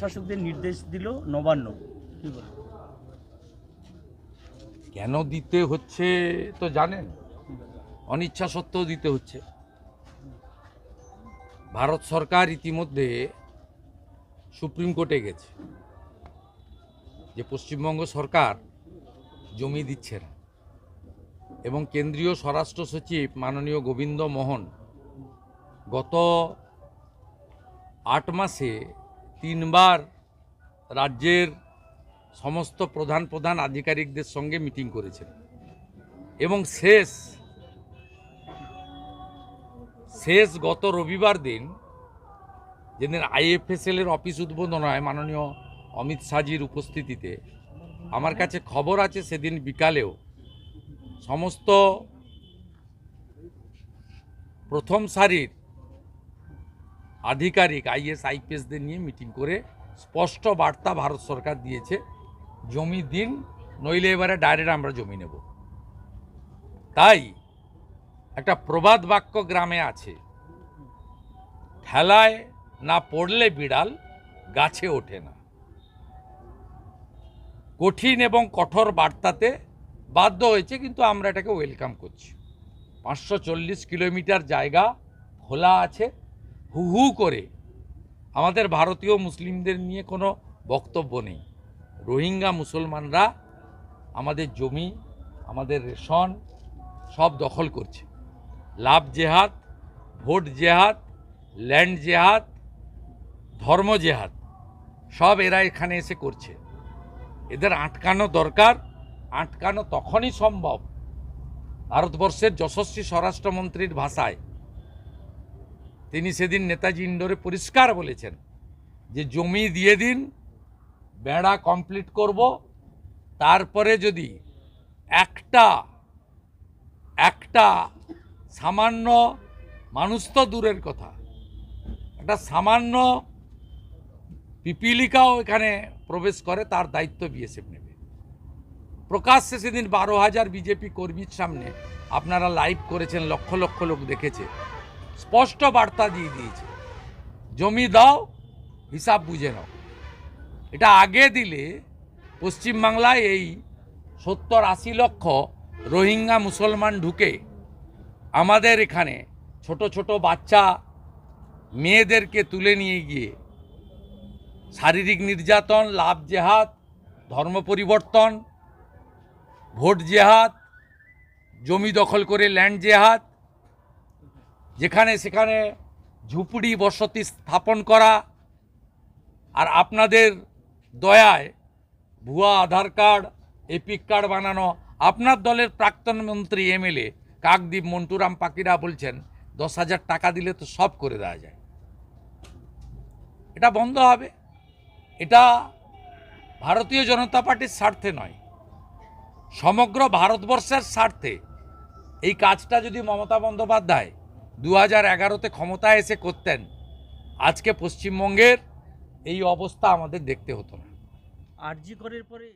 শাসকদের নির্দেশ দিল নবান্ন। কেন দিতে হচ্ছে তো জানেন? অনিচ্ছা সত্ত্বেও দিতে হচ্ছে। ভারত সরকার ইতিমধ্যে সুপ্রিম কোর্টে গেছে যে পশ্চিমবঙ্গ সরকার জমি দিচ্ছে না। এবং কেন্দ্রীয় স্বরাষ্ট্র সচিব মাননীয় গোবিন্দ মোহন গত আট মাসে তিনবার রাজ্যের সমস্ত প্রধান প্রধান আধিকারিকদের সঙ্গে মিটিং করেছেন। এবং শেষ শেষ গত রবিবার দিন যেদিন আইএফএসএল এর অফিস উদ্বোধন হয় মাননীয় অমিত শাহজির উপস্থিতিতে, আমার কাছে খবর আছে সেদিন বিকালেও সমস্ত প্রথম সারির আধিকারিক আইএস, আইপিএসদের নিয়ে মিটিং করে স্পষ্ট বার্তা ভারত সরকার দিয়েছে, জমি দিন, নইলে এবারে ডাইরেক্ট আমরা জমি নেব। তাই একটা প্রবাদ বাক্য গ্রামে আছে, ঠেলায় না পড়লে বিড়াল গাছে ওঠে না। কঠিন এবং কঠোর বার্তাতে বাধ্য হয়েছে, কিন্তু আমরা এটাকে ওয়েলকাম করছি। পাঁচশো চল্লিশ কিলোমিটার জায়গা খোলা আছে হু হু করে। আমাদের ভারতীয় মুসলিমদের নিয়ে কোনো বক্তব্য নেই। রোহিঙ্গা মুসলমানরা আমাদের জমি, আমাদের রেশন সব দখল করছে। লাভ জেহাদ, ভোট জেহাদ, ল্যান্ড জেহাদ, ধর্ম জেহাদ সব এরা এখানে এসে করছে। এদের আটকানো দরকার, আটকানো তখনই সম্ভব। ভারতবর্ষের যশস্বী স্বরাষ্ট্রমন্ত্রীর ভাষায় তিনি সেদিন নেতাজি ইন্ডোরে পরিষ্কার বলেছেন যে জমি দিয়ে দিন, বেড়া কমপ্লিট করব, তারপরে যদি একটা একটা সামান্য, মানুষ তো দূরের কথা, একটা সামান্য পিপিলিকাও এখানে প্রবেশ করে, তার দায়িত্ব বিএসএফ নেবে। প্রকাশ্যে সেদিন বারো হাজার বিজেপি কর্মীর সামনে আপনারা লাইভ করেছেন, লক্ষ লক্ষ লোক দেখেছে। স্পষ্ট বার্তা দিয়ে দিয়েছে। জমি দাও, হিসাব বুঝে নাও। এটা আগে দিলে পশ্চিমবাংলায় এই সত্তর আশি লক্ষ রোহিঙ্গা মুসলমান ঢুকে আমাদের এখানে ছোট ছোট বাচ্চা মেয়েদেরকে তুলে নিয়ে গিয়ে শারীরিক নির্যাতন, লাভ জেহাদ, ধর্ম পরিবর্তন, ভোট জেহাদ, জমি দখল করে ল্যান্ড জেহাদ যেখানে সেখানে ঝুপড়ি বসতি স্থাপন করা আর আপনাদের দয়ায় ভুয়া আধার কার্ড, এপিক কার্ড বানানো, আপনার দলের প্রাক্তন মন্ত্রী, এমএলএ কাকদ্বীপ মন্টুরাম পাকিরা বলছেন, দশ হাজার টাকা দিলে তো সব করে দেওয়া যায়। এটা বন্ধ হবে। এটা ভারতীয় জনতা পার্টির স্বার্থে নয়। সমগ্র ভারতবর্ষের স্বার্থে এই কাজটা যদি মমতা বন্দ্যোপাধ্যায় দু হাজার এগারোতে ক্ষমতায় এসে করতেন। আজকে পশ্চিমবঙ্গের এই অবস্থা আমাদের দেখতে হতো না। আরজি করের পরে